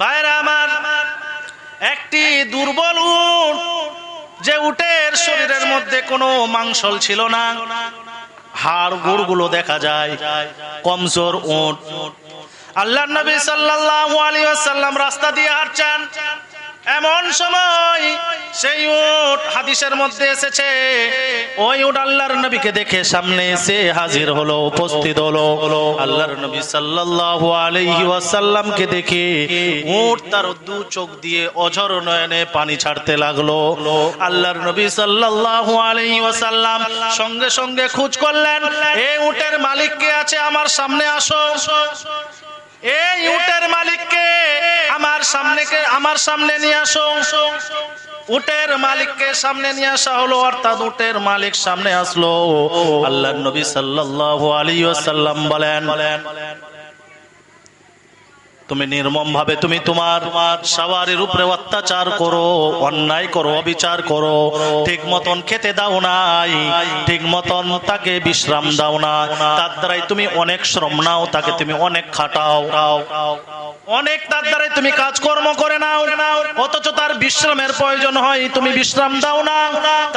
ভাইরা আমার, একটি দুর্বল উট যে উটের শরীরের মধ্যে কোনো মাংসল ছিল না। হাড় গুড়গুলো দেখা যায়, কমজোর উট। আল্লাহ নবী সাল্লাল্লাহু আলাইহি রাস্তা দিয়ে হাঁটছেন। এমন সময় সেই উট হাদিসের মধ্যে এসেছে। ওই উট আল্লাহর নবীকে দেখে সামনে এসে হাজির হলো, উপস্থিত হলো। আল্লাহর নবী সাল্লাল্লাহু আলাইহি ওয়াসাল্লামকে দেখে উট তার দু চোখ দিয়ে অঝর নয়নে পানি ছাড়তে লাগল। আল্লাহর নবী সাল্লাল্লাহু আলাইহি ওয়াসাল্লাম সঙ্গে সঙ্গে খোঁজ করলেন এই উটের মালিক কে আছে? আমার সামনে আসো। এই উটের মালিককে আমার সামনে কে আমার সামনে নিয়ে আসো উটের মালিককে সামনে নিয়ে আসা হলো অর্থাৎ উটের মালিক সামনে আসলো আল্লাহ নবী সাল্লাল্লাহু আলাইহি ওয়াসাল্লাম বলেন তুমি নির্মম ভাবে তুমি তোমার সওয়ারির উপরে অত্যাচার করো, অন্যায় করো, অবিচার করো। ঠিক মতন খেতে দাও নাই, ঠিক মতন তাকে বিশ্রাম দাও না তার দ্বারাই তুমি অনেক শ্রম নাও, তাকে তুমি অনেক খাটাও। অনেক তার দ্বারাই তুমি কাজকর্ম করে নাও। অথচ তার বিশ্রামের প্রয়োজন হয়, তুমি বিশ্রাম দাও না।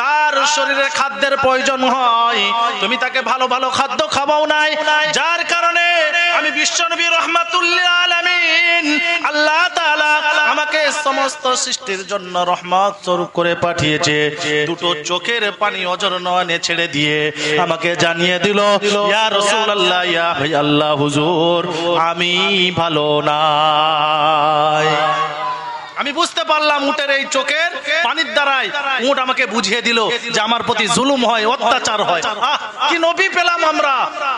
তার শরীরে খাদ্যের প্রয়োজন হয়, তুমি তাকে ভালো ভালো খাদ্য খাওয়াও নাই। যার কারণে আমি বিশ্বনবী রহমাতুল্লাহ আল্লাহ তাআলা আমাকে সমস্ত সৃষ্টির জন্য রহমত স্বরূপ করে পাঠিয়েছে। দুটো চোখের পানি অজর নয়নে ছেড়ে দিয়ে আমাকে জানিয়ে দিল, ইয়া ইয়া আল্লাহ, হুজুর, আমি ভালো নাই। আমি বুঝতে পারলাম উটের এই চোখের পানির দ্বারাই উট আমাকে বুঝিয়ে দিল যে আমার প্রতি জুলুম হয়, অত্যাচার হয়। কি নবী পেলাম আমরা?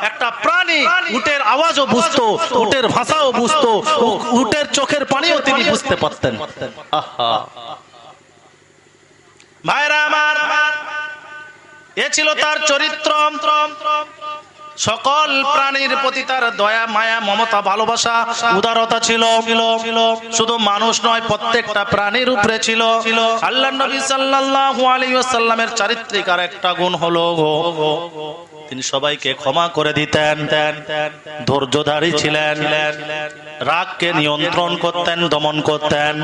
একটা প্রাণী উটের আওয়াজও বুঝতো, উটের ভাষাও বুঝতো, উটের চোখের পানিও তিনি বুঝতে পারতেন। আহা। ভাইরা আমার, এ ছিল তার চরিত্র। সকল প্রাণীর প্রতি তার দয়া, মায়া, মমতা, ভালোবাসা, উদারতা ছিল। শুধু মানুষ নয়, প্রত্যেকটা প্রাণীর উপরে ছিল। আল্লাহ নবী সাল্লাল্লাহু আলাইহি চারিত্রিক আর একটা গুণ হলো তিনি সবাইকে ক্ষমা করে দিতেন, ধৈর্যধারী ছিলেন, রাগকে নিয়ন্ত্রণ করতেন, দমন করতেন।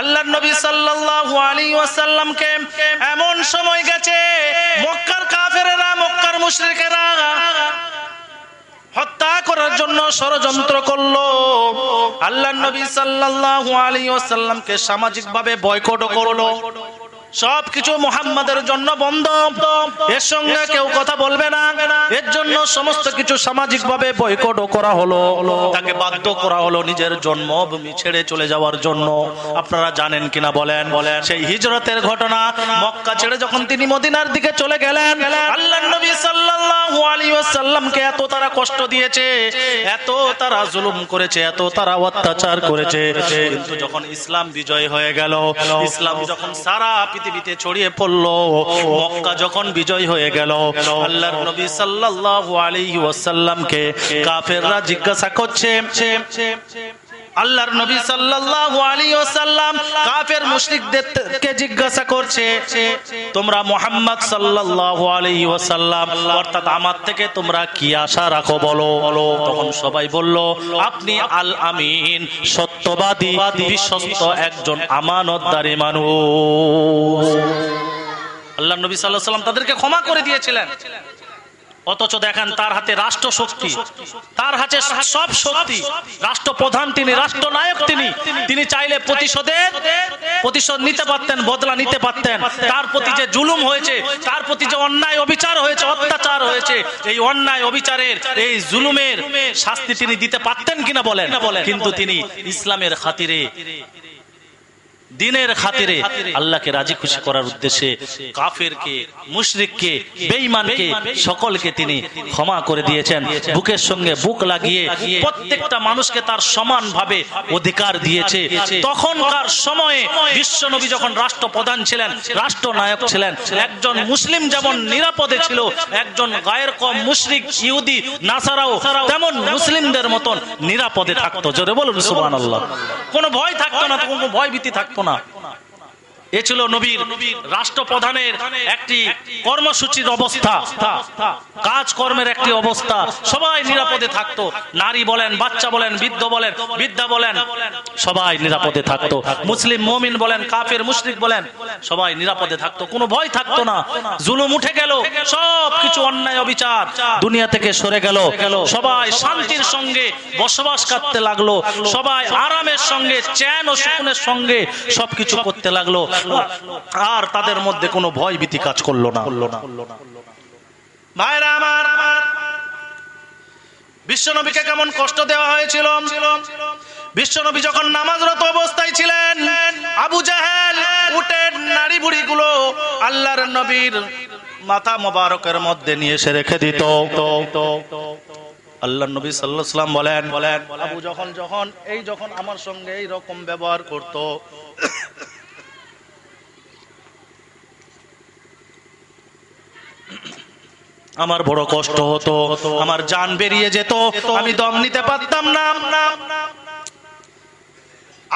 আল্লাহ নবী সাল্লাল্লাহু আলাইহি ওয়াসাল্লামকে এমন সময় গেছে, মক্কার কাফেরেরা মক্কার মুশরিকেরা হত্যা করার জন্য ষড়যন্ত্র করল। আল্লাহ নবী সাল্লাল্লাহু আলাইহি ওয়াসাল্লামকে সামাজিকভাবে বয়কট করল। সব কিছু মোহাম্মদের জন্য বন্ধ। এর সঙ্গে কেউ কথা বলবে না। এর জন্য সমস্ত কিছু সামাজিক ভাবে বয়কট করা হলো। তাকে বাধ্য করা হলো নিজের জন্মভূমি ছেড়ে চলে যাওয়ার জন্য। আপনারা জানেন কিনা বলেন বলেন? সেই হিজরতের ঘটনা মক্কা ছেড়ে যখন তিনি মদিনার দিকে চলে গেলেন, আল্লাহ ওয়াসাল্লামকে এত তারা কষ্ট দিয়েছে, এত তারা জুলুম করেছে, এত তারা অত্যাচার করেছে। কিন্তু যখন ইসলাম বিজয় হয়ে গেল, ইসলাম যখন সারা পৃথিবীতে ছড়িয়ে পড়ল, মক্কা যখন বিজয় হয়ে গেল, আল্লাহর নবী সাল্লাল্লাহু আলাইহি ওয়াসাল্লামকে কাফেররা জিজ্ঞাসা করছে আল্লাহর নবী সাল্লাল্লাহু আলাইহি ওয়াসাল্লাম কাফের মুশরিকদেরকে জিজ্ঞাসা করছে, তোমরা মুহাম্মদ সাল্লাল্লাহু আলাইহি ওয়াসাল্লাম, অর্থাৎ আমার থেকে তোমরা কি আশা রাখো বলো? তখন সবাই বলল, আপনি আল আমিন সত্যবাদী, বিশ্বস্ত একজন আমানতদারী মানুষ। আল্লাহ নবী সাল্লাল্লাহু আলাইহি সাল্লাম তাদেরকে ক্ষমা করে দিয়েছিলেন। অথচ দেখেন তার হাতে রাষ্ট্র শক্তি তার হাতে সব শক্তি। রাষ্ট্রপ্রধান তিনি, রাষ্ট্রনায়ক তিনি। তিনি চাইলে প্রতিশোধের প্রতিশোধ নিতে পারতেন, বদলা নিতে পারতেন। তার প্রতি যে জুলুম হয়েছে, তার প্রতি যে অন্যায় অবিচার হয়েছে, অত্যাচার হয়েছে, এই অন্যায় অবিচারের, এই জুলুমের শাস্তি তিনি দিতে পারতেন কিনা বলেন? কিন্তু তিনি ইসলামের খাতিরে দিনের খাতিরে আল্লাহকে রাজি খুশি করার উদ্দেশ্যে কাফেরকে মুশরিককে বেঈমানকে সকলকে তিনি ক্ষমা করে দিয়েছেন। বুকের সঙ্গে বুক লাগিয়ে প্রত্যেকটা মানুষকে তার সমানভাবে অধিকার দিয়েছে। তখনকার সময়ে বিশ্বনবী যখন রাষ্ট্রপ্রধান ছিলেন রাষ্ট্রনায়ক ছিলেন একজন মুসলিম যেমন নিরাপদে ছিল একজন গায়ের কম মুশরিক ইহুদি নাসারাও তেমন মুসলিমদের মতন নিরাপদে থাকতো। জোরে বলুন সুবহানাল্লাহ। কোনো ভয় থাকতো না কোনো ভয় ভীতি থাকতো না। এ ছিল নবীর রাষ্ট্রপ্রধানের একটি কর্মসূচির অবস্থা। কাজকর্মের একটি অবস্থা। সবাই নিরাপদে থাকতো। নারী বলেন, বাচ্চা বলেন, বৃদ্ধ বলেন বিদ্যা বলেন, সবাই নিরাপদে থাকতো। মুসলিম মমিন বলেন, কাফের মুশরিক বলেন, সবাই নিরাপদে থাকতো। কোনো ভয় থাকতো না। জুলুম উঠে গেল। সব কিছু অন্যায় অবিচার। দুনিয়া থেকে সরে গেল। সবাই শান্তির সঙ্গে বসবাস করতে লাগল। সবাই আরামের সঙ্গে, চ্যান ও সুকুনের সঙ্গে সবকিছু করতে লাগল। আর তাদের মধ্যে কোনো ভয় ভীতি কাজ করল না। ভাইরা আমার, বিশ্বনবীকে কেমন কষ্ট দেওয়া হয়েছিল? বিশ্বনবী যখন নামাজরত অবস্থায় ছিলেন, আবু জাহেল উটের নারী বুড়ি গুলো আল্লাহর নবীর মাথা মোবারকের মধ্যে নিয়ে এসে রেখে দিত। আল্লাহ নবী সাল্লাম বলেন বলেন, আবু যখন যখন এই যখন আমার সঙ্গে এই রকম ব্যবহার করত আমার বড় কষ্ট হতো, আমার যান বেরিয়ে যেত, আমি দম নিতে পারতাম না।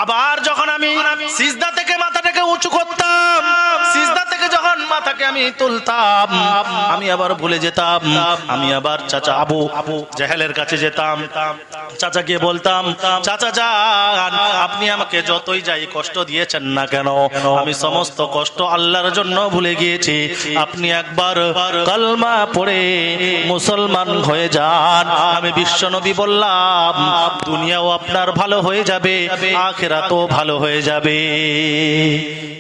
আবার যখন আমি সিজদা থেকে মাথাটাকে উঁচু করতাম, সিজদা থেকে মাথাকে আমি তুলতাম। আমি আবার ভুলে যেতাম। আমি আবার চাচা আবু আবু জাহেলের কাছে যেতাম। চাচা গিয়ে বলতাম, চাচা যান, আপনি আমাকে যতই যাই কষ্ট দিয়েছেন না কেন, আমি সমস্ত কষ্ট আল্লাহর জন্য ভুলে গিয়েছি। আপনি একবার পড়ে মুসলমান হয়ে যান। আমি বিশ্বনবী বললাম, দুনিয়াও আপনার ভালো হয়ে যাবে, আখেরাতও ভালো হয়ে যাবে।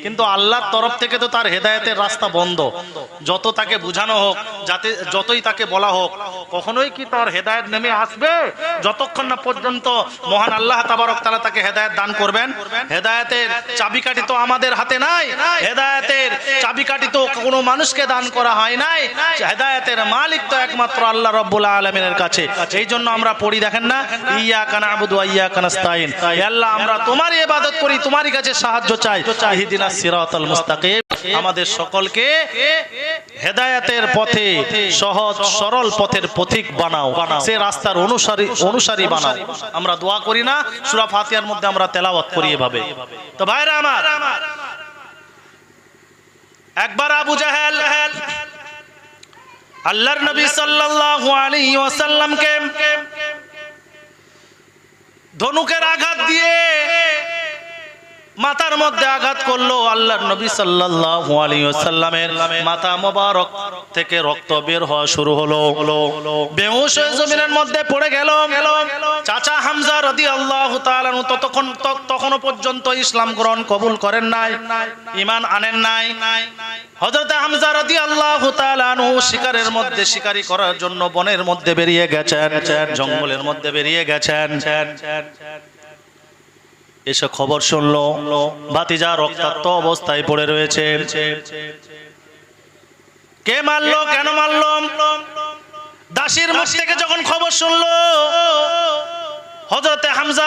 কিন্তু আল্লাহর তরফ থেকে তো তার হেদায়েতের রাস্তা বন্ধ। যত তাকে বুঝানো হোক, যাতে যতই তাকে বলা হোক, কখনোই কি তার হেদায়েত নেমে আসবে? যতক্ষণ না পর্যন্ত মহান আল্লাহ তাবারক তাআলা তাকে হেদায়েত দান করবেন, হেদায়েতের চাবিকাঠি তো আমাদের হাতে নাই, হেদায়েতের চাবিকাঠি তো কোনো মানুষকে দান করা হয় নাই, হেদায়েতের মালিক তো একমাত্র আল্লাহ রব্বুল আলমিনের কাছে। এই জন্য আমরা পড়ি, দেখেন না? ইয়া কানা আবুদু ইয়া কানাস্তাইন আল্লাহ, আমরা তোমারই ইবাদত করি, তোমারই কাছে সাহায্য চাই। ইহদিনা সিরাতাল মুস্তাকিম। আমাদের সকলকে হেদায়েতের পথে সহজ সরল পথের পথিক বানাও সে রাস্তার অনুসারী অনুসারী বানাও। আমরা দোয়া করি না সুরা ফাতিয়ার মধ্যে আমরা তেলাওয়াত করি এভাবে। তো ভাইরা আমার একবার আবু জাহেল আল্লাহর নবী সাল্লাল্লাহু আলাইহি ওয়াসাল্লামকে ধনুকের আঘাত দিয়ে মাথার মধ্যে আঘাত করল আল্লাহর নবী সাল্লাল্লাহু আলাইহি ওয়াসাল্লামের। মাথা মোবারক থেকে রক্ত বের হওয়া শুরু হলো। বেহুশ হয়ে জমিনের মধ্যে পড়ে গেল। চাচা হামজা রাদিয়াল্লাহু তাআলা ততক্ষণ ত- তখনও পর্যন্ত ইসলাম গ্রহণ কবুল করেন নাই, ঈমান আনেন নাই। হযরত হামজা রাদিয়াল্লাহু তাআলা শিকারের মধ্যে শিকারি করার জন্য বনের মধ্যে বেরিয়ে গেছেন, জঙ্গলের মধ্যে বেরিয়ে গেছেন। এসে খবর শুনলো। ভাতিজা রক্তাক্ত অবস্থায় পড়ে রয়েছে। কে মারলো, কেন মারলো? দাসির মুখ থেকে যখন খবর শুনলো হজরতে হামজা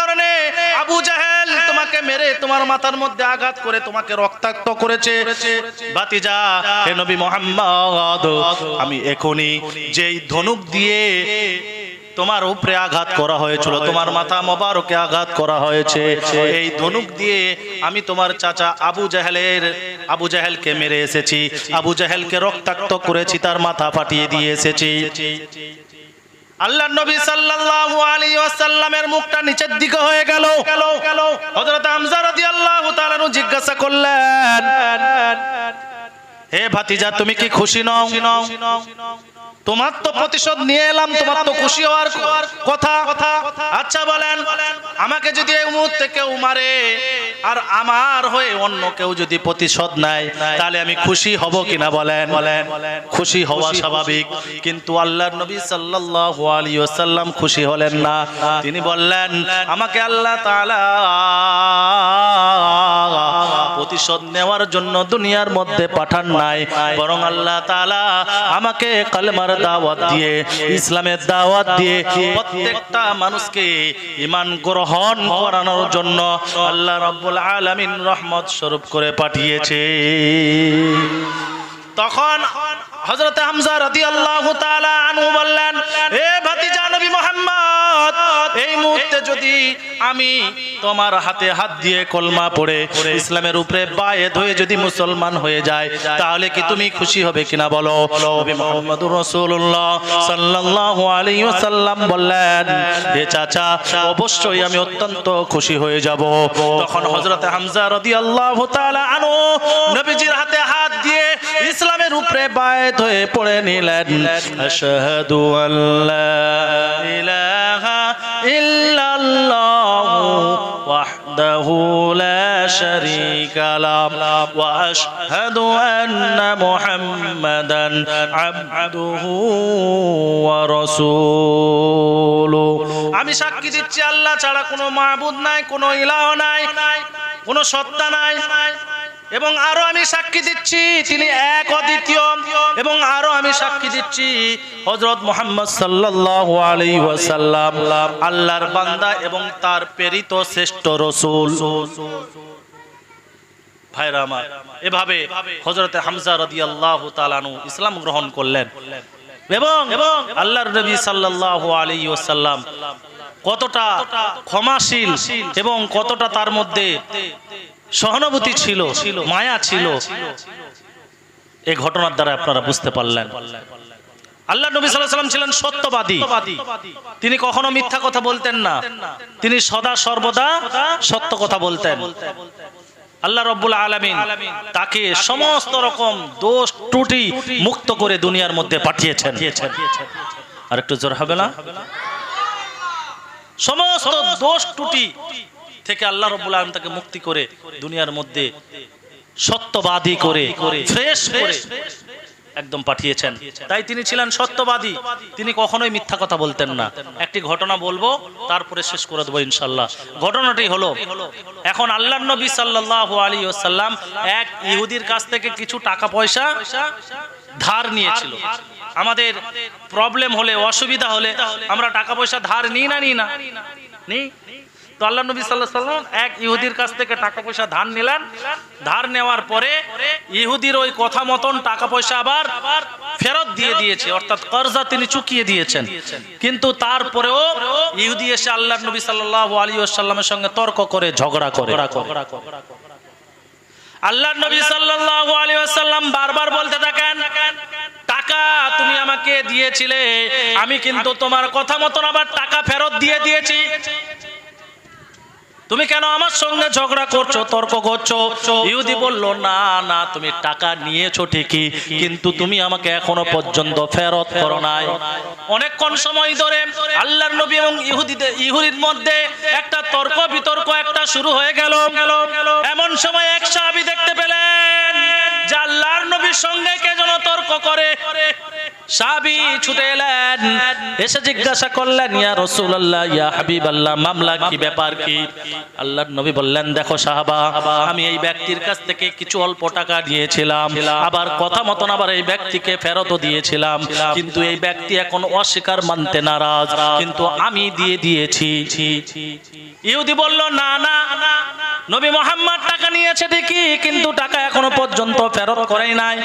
কারণে আবু জাহেল তোমাকে মেরে তোমার মাথার মধ্যে আঘাত করে তোমাকে রক্তাক্ত করেছে। ভাতিজা হে নবী মুহাম্মদ আমি এখনই যেই ধনুক দিয়ে তোমার উপরে আঘাত করা হয়েছিল তোমার মাথা মোবারকে আঘাত করা হয়েছে। এই ধনুক দিয়ে আমি তোমার চাচা আবু জাহেলের আবু জাহেলকে মেরে এসেছি। আবু জাহেলকে রক্তাক্ত করেছি তার মাথা ফাটিয়ে দিয়ে এসেছি। আল্লাহ নবী সাল্লাল্লাহু আলাইহি ওয়াসাল্লামের মুখটা নিচের দিকে হয়ে গেল। হযরত হামজা রাদিয়াল্লাহু তাআলা জিজ্ঞাসা করলেন, হে ভাতিজা, তুমি কি খুশি নও? তোমার তো প্রতিশোধ নিয়ে এলাম তোমার তো খুশি হওয়ার কথা। আচ্ছা বলেন আমাকে যদি এই মুহূর্তে কেউ মারে আর আমার হয়ে অন্য কেউ যদি প্রতিশোধ নেয় তাহলে আমি খুশি হব কিনা বলেন? বলেন খুশি হওয়া স্বাভাবিক। কিন্তু আল্লাহর নবী সাল্লাল্লাহু আলাইহি ওয়াসাল্লাম খুশি হলেন না। তিনি বললেন আমাকে আল্লাহ তাআলা প্রতিশোধ নেওয়ার জন্য দুনিয়ার মধ্যে পাঠান নাই। বরং আল্লাহ তাআলা আমাকে কালেমার দাওয়াত দিয়ে, ইসলামের দাওয়াত দিয়ে প্রত্যেকটা মানুষকে ইমান গ্রহণ করানোর জন্য আল্লাহ রাব্বুল আলামিন রহমত স্বরূপ করে পাঠিয়েছে। তখন হযরত হামজা রাদিয়াল্লাহু তাআলা আনহু বললেন, এ ভাতিজা নবী মুহাম্মদ, এই মুহূর্তে যদি আমি তোমার হাতে হাত দিয়ে কলমা পড়ে ইসলামের উপরে বায়েত হয়ে যদি মুসলমান হয়ে যায়, তাহলে কি তুমি খুশি হবে কিনা বলো? নবী বললেন হে চাচা, অবশ্যই আমি অত্যন্ত খুশি হয়ে যাব। তখন হযরত হামজা রাদিয়াল্লাহু তাআলা আনহু নবীজির হাতে হাত দিয়ে ইসলামের উপরে বায়েত হয়ে পড়ে নিলেন। আশহাদু আল্লা ইলাহা ইল্লাল্লাহু ওয়াহদাহু লা শারীকা লাহ ওয়া আশহাদু আন্না মুহাম্মাদান আবদুহু ওয়া রাসূলুহু। আমি সাক্ষী দিচ্ছি, আল্লাহ ছাড়া কোনো মাবুদ নাই, কোনো ইলাহ নাই, কোনো সত্তা নাই। এবং আরও আমি সাক্ষী দিচ্ছি, তিনি এক অদ্বিতীয়, এবং আরও আমি সাক্ষী দিচ্ছি, হযরত মুহাম্মদ সাল্লাল্লাহু আলাইহি ওয়াসাল্লাম, আল্লাহর বান্দা এবং তার প্রেরিত শ্রেষ্ঠ রাসূল। ভাইরা আমার, এভাবে হযরতে হামজা রাদিয়াল্লাহু তাআলা আনহু ইসলাম গ্রহণ করলেন। এবং আল্লাহর নবী সাল্লাল্লাহু আলাইহি ওয়াসাল্লাম কতটা ক্ষমাশীল এবং কতটা তার মধ্যে সহানুভূতি ছিল, মায়া ছিল এই ঘটনার দ্বারা আপনারা বুঝতে পারলেন। আল্লাহ নবী সাল্লাম ছিলেন সত্যবাদী। তিনি কখনো মিথ্যা কথা বলতেন না। তিনি সদা সর্বদা সত্য কথা বলতেন। আল্লাহ রব্বুল আলামিন তাকে সমস্ত রকম দোষ, ত্রুটি মুক্ত করে দুনিয়ার মধ্যে পাঠিয়েছেন। আর একটু জোর হবে না? সমস্ত দোষ ত্রুটি থেকে আল্লাহ রব্বুল আলম তাকে মুক্তি করে দুনিয়ার মধ্যে সত্যবাদী করে ফ্রেশ করে একদম পাঠিয়েছেন। তাই তিনি ছিলেন সত্যবাদী। তিনি কখনোই মিথ্যা কথা বলতেন না। একটি ঘটনা বলব, তারপরে শেষ করে দেবো ইনশাল্লাহ ঘটনাটি হলো, এখন আল্লাহ নবী সাল্লাল্লাহু আলী ওসাল্লাম এক ইহুদির কাছ থেকে কিছু টাকা পয়সা ধার নিয়েছিল। আমাদের প্রবলেম হলে, অসুবিধা হলে আমরা টাকা পয়সা ধার নিই না নিই না? নিই? তো আল্লাহ নবী সাল্লাহ সাল্লাম এক ইহুদির কাছ থেকে টাকা পয়সা ধার নিলেন। ধার নেওয়ার পরে ইহুদির ওই কথা মতন টাকা পয়সা আবার ফেরত দিয়ে দিয়েছে, অর্থাৎ কর্জা তিনি চুকিয়ে দিয়েছেন। কিন্তু তারপরেও ইহুদি এসে আল্লাহ নবী সাল্লাহ আলী আসাল্লামের সঙ্গে তর্ক করে, ঝগড়া করে। আল্লাহ নবী সাল্লাল্লাহু আলাইহি ওয়াসাল্লাম বারবার বলতে থাকেন টাকা তুমি আমাকে দিয়েছিলে আমি কিন্তু তোমার কথা মতন আবার টাকা ফেরত দিয়ে দিয়েছি। তুমি কেন আমার সঙ্গে ঝগড়া করছ, তর্ক করছ? ইহুদি বলল, না না, তুমি টাকা নিয়েছো ঠিকই, কিন্তু তুমি আমাকে এখনও পর্যন্ত ফেরত করো নাই। অনেকক্ষণ সময় ধরে আল্লাহর নবী এবং ইহুদিদের ইহুদির মধ্যে একটা তর্ক বিতর্ক একটা শুরু হয়ে গেল। এমন সময় এক সাহাবী দেখতে পেলেন যে আল্লাহর নবীর সঙ্গে কে যেন তর্ক করে। সাহাবী ছুটে এলেন, এসে জিজ্ঞাসা করলেন, ইয়া রাসূলুল্লাহ, ইয়া হাবিবাল্লাহ, মামলা কি, ব্যাপার কি? আল্লাহর নবী বললেন, দেখো সাহাবা, আমি এই ব্যক্তির কাছ থেকে কিছু অল্প টাকা দিয়েছিলাম, আবার কথা মতন আবার এই ব্যক্তিকে ফেরতও দিয়েছিলাম, কিন্তু এই ব্যক্তি এখন অস্বীকার মানতে নারাজ, কিন্তু আমি দিয়ে দিয়েছি। ইহুদি বলল, না না, নবী মোহাম্মদ নিয়েছে ঠিকই কিন্তু টাকা এখনও পর্যন্ত ফেরত করেই নাই।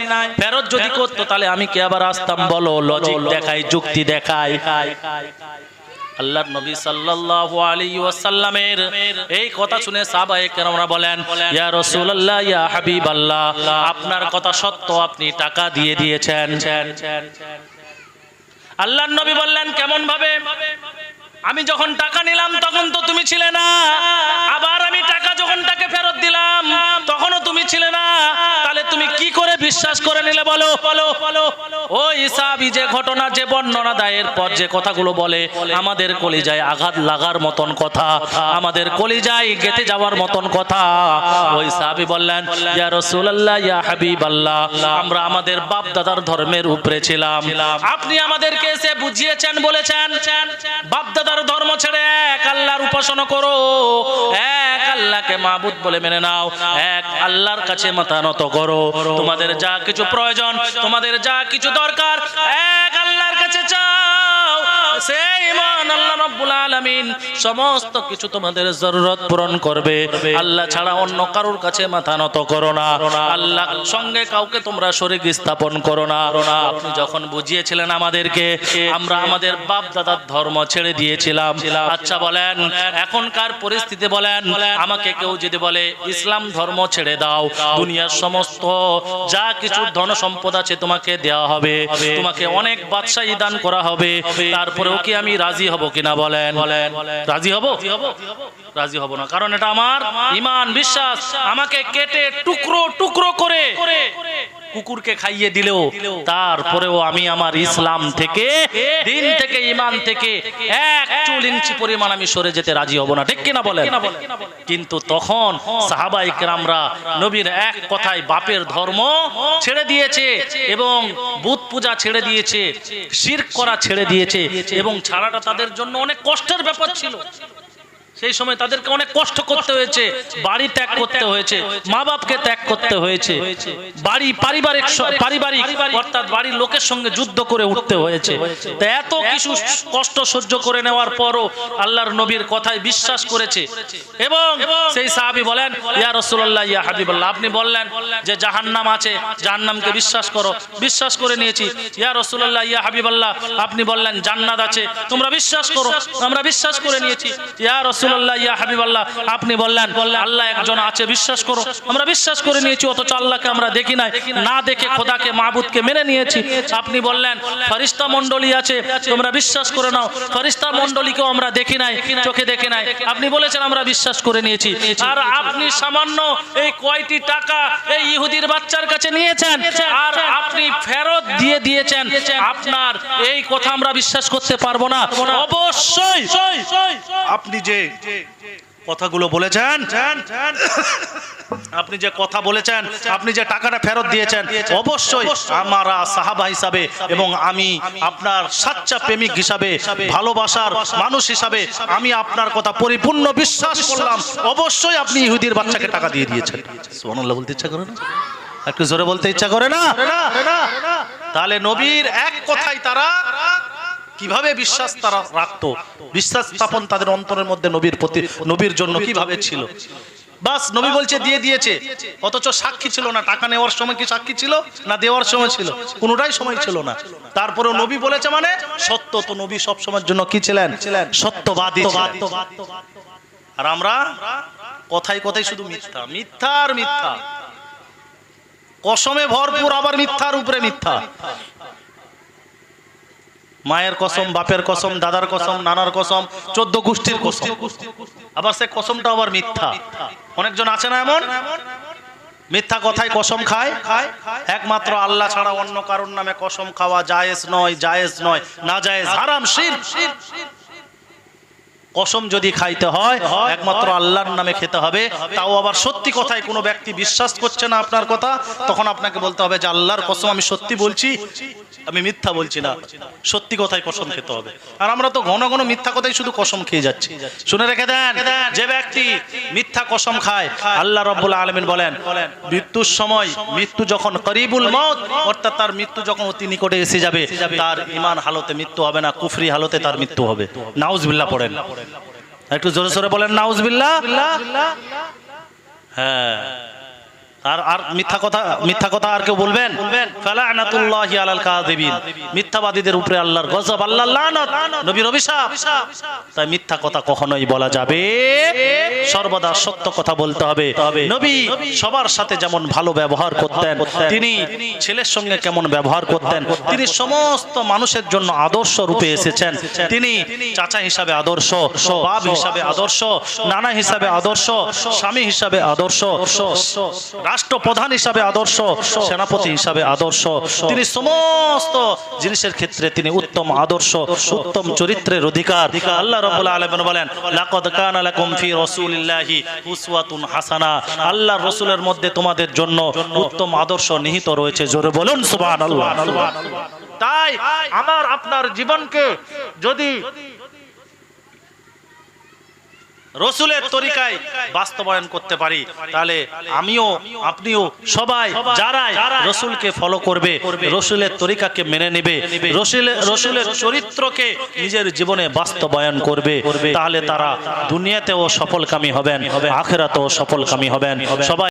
ফেরত যদি করতো তাহলে আমি কি আবার আসতাম? বলো লজিক দেখাই যুক্তি দেখাই। আল্লাহর নবী সাল্লাল্লাহু আলাইহি ওয়াসাল্লামের এই কথা শুনে সাহাবায়ে কেরামরা বলেন ইয়া রাসূলুল্লাহ ইয়া হাবিবাল্লাহ আপনার কথা সত্য আপনি টাকা দিয়ে দিয়েছেন। আল্লাহর নবী বললেন কেমন ভাবে আমি যখন টাকা নিলাম, তখন তো তুমি ছিলে না। আবার আমি টাকা যখন তাকে ফেরত দিলাম, তখনও তুমি ছিলে না। তাহলে তুমি কি করে বিশ্বাস করে নিলে বলো? বলো ও ইসাবি, যে ঘটনা, যে বর্ণনা, দায়ের পর যে কথাগুলো বলে, আমাদের কলিজায় আঘাত লাগার মতন কথা, আমাদের কলিজায় গেতে যাওয়ার মতন কথা। ওই সাহাবি বললেন, ইয়া রাসূলুল্লাহ, ইয়া হাবিবাল্লাহ, আমরা আমাদের বাপ দাদার ধর্মের উপরে ছিলাম। আপনি আমাদেরকে এসে বুঝিয়েছেন, বলেছেন বাপ দাদার ধর্ম ছেড়ে এক আল্লাহর উপাসনা করো। এক আল্লাহকে মাহবুদ বলে মেনে নাও। এক আল্লাহর কাছে মাথা নত করো। তোমাদের যা কিছু প্রয়োজন, তোমাদের যা কিছু দরকার, এক আল্লাহর কাছে চাও। সেই ইমান আল্লাহ রাব্বুল আলামিন সমস্ত কিছু তোমাদের জরুরত পূরণ করবে। আল্লাহ ছাড়া অন্য কারোর কাছে মাথা নত করো না। আল্লাহ সঙ্গে কাউকে তোমরা শরীক স্থাপন করো না। আপনি যখন বুঝিয়েছিলেন আমাদেরকে, আমরা আমাদের বাপ দাদার ধর্ম ছেড়ে দিয়েছিলাম। আচ্ছা বলেন, এখনকার পরিস্থিতি বলেন, আমাকে কেউ যদি বলে, ইসলাম ধর্ম ছেড়ে দাও, দুনিয়ার সমস্ত যা কিছু ধন সম্পদ আছে তোমাকে দেওয়া হবে, তোমাকে অনেক বাদশাহী দান করা হবে, তারপরেও কি আমি রাজি হব কিনা বলেন? বলেন। রাজি হব? রাজি হব না। কারণ এটা আমার ইমান বিশ্বাস। আমাকে কেটে টুকরো টুকরো করে। কুকুরকে খাইয়ে দিলেও তারপরেও আমি আমার ইসলাম থেকে, দিন থেকে ইমান থেকে এক চুল ইঞ্চি পরিমাণ আমি সরে যেতে রাজি হব না। ঠিক কিনা বলেন? কিন্তু তখন সাহাবা ইকরামরা নবীর এক কথায় বাপের ধর্ম ছেড়ে দিয়েছে এবং বুত পূজা ছেড়ে দিয়েছে শির করা ছেড়ে দিয়েছে এবং ছাড়াটা তাদের জন্য অনেক কষ্টের ব্যাপার ছিল। সেই সময় তাদেরকে অনেক কষ্ট করতে হয়েছে বাড়ি ত্যাগ করতে হয়েছে মা বাপকে ত্যাগ করতে হয়েছে বাড়ি পারিবারিক পারিবারিক অর্থাৎ বাড়ির লোকের সঙ্গে যুদ্ধ করে উঠতে হয়েছে। তা এত কিছু কষ্ট সহ্য করে নেওয়ার পরও আল্লাহর নবীর কথায় বিশ্বাস করেছে। এবং সেই সাহাবি বলেন ইয়া রাসূলুল্লাহ ইয়া হাবিবাল্লাহ আপনি বললেন যে জাহান্নাম আছে জাহান্নামকে বিশ্বাস করো বিশ্বাস করে নিয়েছি। ইয়া রাসূলুল্লাহ ইয়া হাবিবাল্লাহ আপনি বললেন জান্নাত আছে তোমরা বিশ্বাস করো আমরা বিশ্বাস করে নিয়েছি। ইয়া আপনি বললেন, আল্লাহ একজন আছে, বিশ্বাস করো, আমরা বিশ্বাস করে নিয়েছি, অথচ আল্লাহকে আমরা দেখি নাই। না দেখে খোদাকে মাবুদকে মেনে নিয়েছি। আপনি বললেন ফরিস্তা মন্ডলী আছে, তোমরা বিশ্বাস করে নাও। ফরিস্তা মণ্ডলীকেও আমরা দেখি নাই, চোখে দেখে নাই। আপনি বলেছেন, আমরা বিশ্বাস করে নিয়েছি। আর আপনি সামান্য এই কয়টি টাকা এই ইহুদির বাচ্চার কাছে নিয়েছেন, আর আপনি ফেরত দিয়ে দিয়েছেন। আপনার এই কথা আমরা বিশ্বাস করতে পারব না। অবশ্যই। আপনি যে কথাগুলো বলেছেন আপনি যে কথা বলেছেন আপনি যে টাকাটা ফেরত দিয়েছেন অবশ্যই আমারা সাহাবা হিসাবে এবং আমি আপনার সাচ্চা প্রেমিক হিসাবে ভালোবাসার মানুষ হিসাবে আমি আপনার কথা পরিপূর্ণ বিশ্বাস করলাম। অবশ্যই আপনি ইহুদির বাচ্চাকে টাকা দিয়ে দিয়েছেন। সুবহানাল্লাহ বলতে ইচ্ছা করে না? একটু জোরে বলতে ইচ্ছা করে না। তাহলে নবীর এক কথাই তারা কীভাবে বিশ্বাস তারা রাখতো? বিশ্বাস স্থাপন তাদের অন্তরের মধ্যে নবীর প্রতি নবীর জন্য কীভাবে ছিল? বাস নবী বলছে, দিয়ে দিয়েছে। অথচ সাক্ষী ছিল না। টাকা নেওয়ার সময় কি সাক্ষী ছিল? না দেওয়ার সময় ছিল? কোনোটাই সময় ছিল না। তারপরে নবী বলেছে মানে সত্য তো নবী সব সময়ের জন্য কি ছিলেন? সত্যবাদী আর আমরা কথাই কথাই শুধু মিথ্যা। মিথ্যা আর মিথ্যা। কসমে ভরপুর আবার মিথ্যার উপরে মিথ্যা। মায়ের কসম বাপের কসম দাদার কসম নানার কসম চোদ্দ গোষ্ঠীর কসম। আবার সে কসমটা আবার মিথ্যা। অনেকজন আছে না এমন? মিথ্যা কথায় কসম খায়? খায়। একমাত্র আল্লাহ ছাড়া অন্য কারোর নামে কসম খাওয়া জায়েজ নয় জায়েজ নয় না জায়েজ হারাম শির। কসম যদি খাইতে হয় একমাত্র আল্লাহর নামে খেতে হবে। তাও আবার সত্যি কথায় কোনো ব্যক্তি বিশ্বাস করছে না আপনার কথা তখন আপনাকে বলতে হবে যে আল্লাহর কসম আমি সত্যি বলছি আমি মিথ্যা বলছি না। সত্যি কথাই কসম খেতে হবে। আর আমরা তো ঘন ঘন মিথ্যা কথাই শুধু কসম খেয়ে যাচ্ছি। শুনে রেখে দেন যে ব্যক্তি মিথ্যা কসম খায় আল্লাহ রব্বুল আলমিন বলেন মৃত্যুর সময় মৃত্যু যখন করিবুল মত অর্থাৎ তার মৃত্যু যখন অতি নিকটে এসে যাবে তার ইমান হালতে মৃত্যু হবে না কুফরি হালতে তার মৃত্যু হবে। নাউজবিল্লাহ পড়েন। একটু জোরে সোরে বলেন নাউজবিল্লাহ। হ্যাঁ। আর আর মিথ্যা কথা মিথ্যা কথা আর কেউ বলবেন? ফালানাতুল্লাহি আলাল কাযিবিন। মিথ্যাবাদীদের উপরে আল্লাহর গজব আল্লাহর লানত নবীর অভিশাপ। তাই মিথ্যা কথা কখনোই বলা যাবে সর্বদা সত্য কথা বলতে হবে। নবী সবার সাথে যেমন ভালো ব্যবহার করতেন তিনি ছেলের সঙ্গে কেমন ব্যবহার করতেন তিনি সমস্ত মানুষের জন্য আদর্শ রূপে এসেছেন। তিনি চাচা হিসাবে আদর্শ বাপ হিসাবে আদর্শ নানা হিসাবে আদর্শ স্বামী হিসাবে আদর্শ রাষ্ট্রপ্রধান হিসাবে আদর্শ সেনাপতি হিসাবে আদর্শ। তিনি সমস্ত জিনিসের ক্ষেত্রে তিনি উত্তম আদর্শ উত্তম চরিত্রের অধিকার। আল্লাহ রাব্বুল আলামিন বলেন লাকাদ কানা লাকুম ফি রাসূলিল্লাহি উসওয়াতুন হাসানা। আল্লাহর রাসূলের মধ্যে তোমাদের জন্য উত্তম আদর্শ নিহিত রয়েছে। জোরে বলুন সুবহানাল্লাহ। তাই আমার আপনার জীবনকে যদি রসুলের তরিকায় বাস্তবায়ন করতে পারি, তাহলে আমিও, আপনিও সবাই, যারাই রসুলকে ফলো করবে, রসুলের তরিকাকে মেনে নেবে রসুলের চরিত্রকে নিজের জীবনে বাস্তবায়ন করবে, তাহলে তারা দুনিয়াতেও সফলকামী হবেন, আখেরাতেও সফলকামী হবেন। সবাই